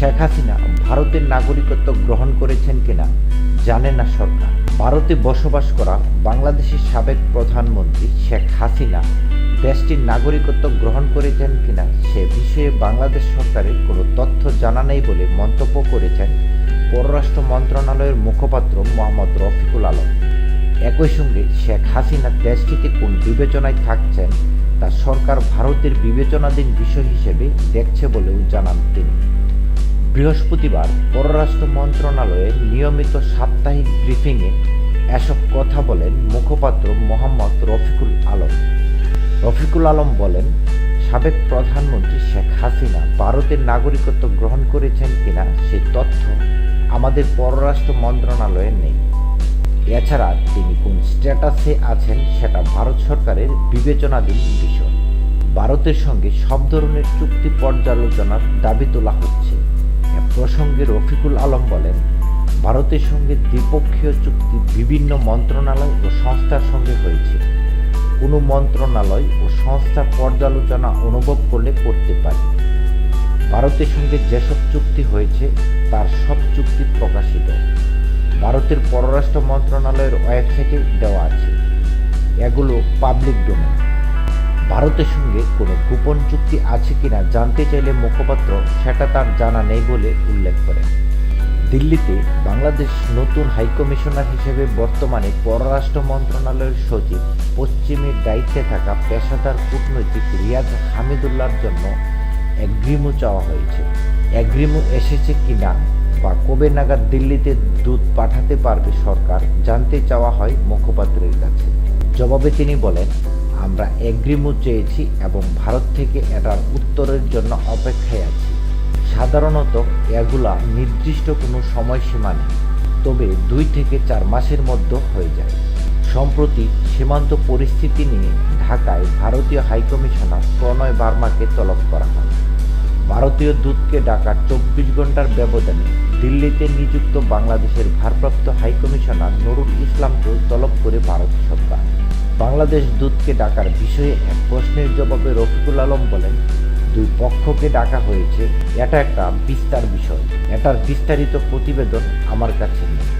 শেখ হাসিনা ভারতের নাগরিকত্ব গ্রহণ করেছেন কিনা জানে না সরকার। ভারতে বসবাস করা বাংলাদেশের সাবেক প্রধানমন্ত্রী শেখ হাসিনা দেশটির নাগরিকত্ব গ্রহণ করেছেন কিনা সে বিষয়ে বাংলাদেশ সরকারের কোনো তথ্য জানা নেই বলে মন্তব্য করেছেন পররাষ্ট্র মন্ত্রণালয়ের মুখপাত্র মোহাম্মদ রফিকুল আলম। একই সঙ্গে শেখ হাসিনা দেশটিতে কোন বিবেচনায় থাকছেন তা সরকার ভারতের বিবেচনাধীন বিষয় হিসেবে দেখছে বলেও জানান তিনি। বৃহস্পতিবার পররাষ্ট্র মন্ত্রণালয়ের নিয়মিত সাপ্তাহিক ব্রিফিংয়ে এসব কথা বলেন মুখপাত্র মোহাম্মদ রফিকুল আলম। রফিকুল আলম বলেন, সাবেক প্রধানমন্ত্রী শেখ হাসিনা ভারতের নাগরিকত্ব গ্রহণ করেছেন কিনা সে তথ্য আমাদের পররাষ্ট্র মন্ত্রণালয়ে নেই। এছাড়া তিনি কোন স্ট্যাটাসে আছেন সেটা ভারত সরকারের বিবেচনাধীন বিষয়। ভারতের সঙ্গে সব ধরনের চুক্তি পর্যালোচনার দাবি তোলা হচ্ছে। প্রসঙ্গে রফিকুল আলম বলেন, ভারতের সঙ্গে দ্বিপক্ষীয় চুক্তি বিভিন্ন মন্ত্রণালয় ও সংস্থার সঙ্গে হয়েছে। কোনো মন্ত্রণালয় ও সংস্থা পর্যালোচনা অনুভব করলে করতে পারে। ভারতের সঙ্গে যেসব চুক্তি হয়েছে, তার সব চুক্তি প্রকাশিত। ভারতের পররাষ্ট্র মন্ত্রণালয়ের ওয়েবসাইটে দেওয়া আছে। এগুলো পাবলিক ডোমেন ভারতের সঙ্গে কোনো গোপন চুক্তি আছে কিনা জানতে চাইলে মুখপাত্র সেটা তার জানা নেই বলে উল্লেখ করেন। দিল্লিতে বাংলাদেশ নতুন হাইকমিশনার হিসেবে বর্তমানে পররাষ্ট্র মন্ত্রণালয়ের সচিব পশ্চিমের দায়িত্বে থাকা পেশাদার কূটনৈতিক রিয়াজ হামিদুল্লাহর জন্য অ্যাগ্রিমো চাওয়া হয়েছে। অ্যাগ্রিমো এসেছে কিনা বা কবে নাগাদ দিল্লিতে দুধ পাঠাতে পারবে সরকার জানতে চাওয়া হয় মুখপাত্রের কাছে। জবাবে তিনি বলেন আমরা এগ্রিমো চেয়েছি এবং ভারত থেকে এটার উত্তরের জন্য অপেক্ষায় আছি। সাধারণত এগুলা নির্দিষ্ট কোনো সময়সীমা নেই, তবে দুই থেকে চার মাসের মধ্যে হয়ে যায়। সম্প্রতি সীমান্ত পরিস্থিতি নিয়ে ঢাকায় ভারতীয় হাইকমিশনার প্রণয় বার্মাকে তলব করা হয়। ভারতীয় দূতকে ডাকার চব্বিশ ঘণ্টার ব্যবধানে দিল্লিতে নিযুক্ত বাংলাদেশের ভারপ্রাপ্ত হাইকমিশনার নুরুল ইসলামকেও তলব বাংলাদেশ দূতকে ডাকার বিষয়ে এক প্রশ্নের জবাবে রফিকুল আলম বলেন, দুই পক্ষকে ডাকা হয়েছে। এটা একটা বিস্তার বিষয়। এটার বিস্তারিত প্রতিবেদন আমার কাছে নেই।